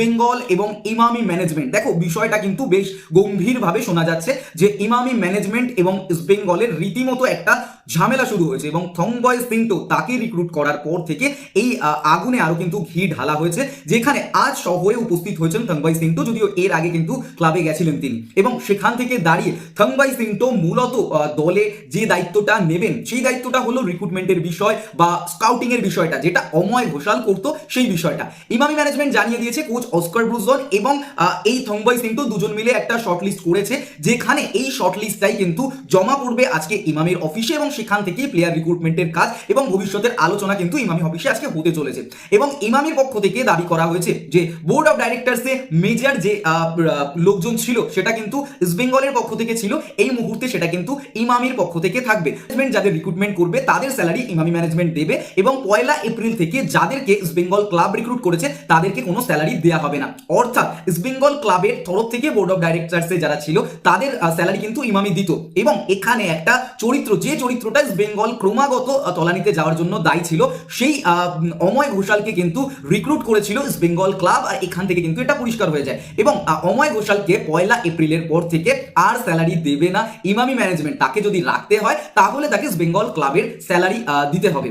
বেঙ্গল এবং ইমামি ম্যানেজমেন্ট দেখো, বিষয়টা কিন্তু বেশ গম্ভীরভাবে শোনা যাচ্ছে যে ইমামি ম্যানেজমেন্ট এবং বেঙ্গলের রীতিমতো একটা ঝামেলা শুরু হয়েছে এবং থংবয় সিংটো তাকে রিক্রুট করার পর থেকে এই আগুনে আরও কিন্তু ঘি ঢালা হয়েছে, যেখানে আজ শহরে উপস্থিত হয়েছেন থংবাই সিংটো যদিও এর আগে কিন্তু ক্লাবে গেছিলেন তিনি। এবং সেখান থেকে দাঁড়িয়ে থংবাই সিংটো মূলত দলে যে দায়িত্বটা নেবেন, সেই দায়িত্বটা হলো রিক্রুটমেন্টের বিষয় বা স্কাউটিং এর বিষয়টা, যেটা অময় ঘোষাল করতো সেই বিষয়টা। ইমামি ম্যানেজমেন্ট জানিয়ে দিয়েছে কোচ অস্কার ব্রুজন এবং এই থংবাই সিংটো দুজন মিলে একটা শর্ট লিস্ট করেছে, যেখানে এই শর্ট লিস্টটাই কিন্তু জমা পড়বে আজকে ইমামির অফিসে এবং সেখান থেকেই প্লেয়ার রিক্রুটমেন্টের কাজ এবং ভবিষ্যতের আলোচনা কিন্তু ইমামি অফিসে আজকে হতে চলেছে। এবং ইমামির পক্ষ থেকে দাবি করা হয়েছে যে, বোর্ড অফ ডাইরেক্টরসে মেজর যে লোকজন ছিল, সেটা কিন্তু ইস্ট বেঙ্গলের পক্ষ থেকে ছিল, এই মুহূর্তে সেটা কিন্তু ইমামির পক্ষ থেকে থাকবে। ম্যানেজমেন্ট যাদের রিক্রুটমেন্ট করবে, তাদের স্যালারি ইমামি ম্যানেজমেন্ট দেবে এবং পয়লা এপ্রিল থেকে যাদেরকে ইস্ট বেঙ্গল ক্লাব রিক্রুট করেছে, তাদেরকে কোনো স্যালারি দেওয়া হবে না। অর্থাৎ ইস্ট বেঙ্গল ক্লাবের তরফ থেকে বোর্ড অফ ডাইরেক্টরসে যারা ছিল, তাদের স্যালারি কিন্তু ইমামি দিত। এবং এখানে একটা চরিত্র, যে চরিত্রটা ইস্ট বেঙ্গল ক্রমাগত তলানিতে যাওয়ার জন্য দায়ী ছিল, সেই অময় ঘোষালকে কিন্তু রিক্রুট করেছিল ইস্ট বেঙ্গল ক্লাব আর এখান থেকে কিন্তু এটা পরিষ্কার হয়ে যায়। এবং অময় ঘোষালকে পয়লা এপ্রিলের পর থেকে আর স্যালারি দেবে না ইমামি ম্যানেজমেন্ট তাকে যদি রাখতে হয়, তাহলে তাকে ইস্ট বেঙ্গল ক্লাবের স্যালারি দিতে হবে।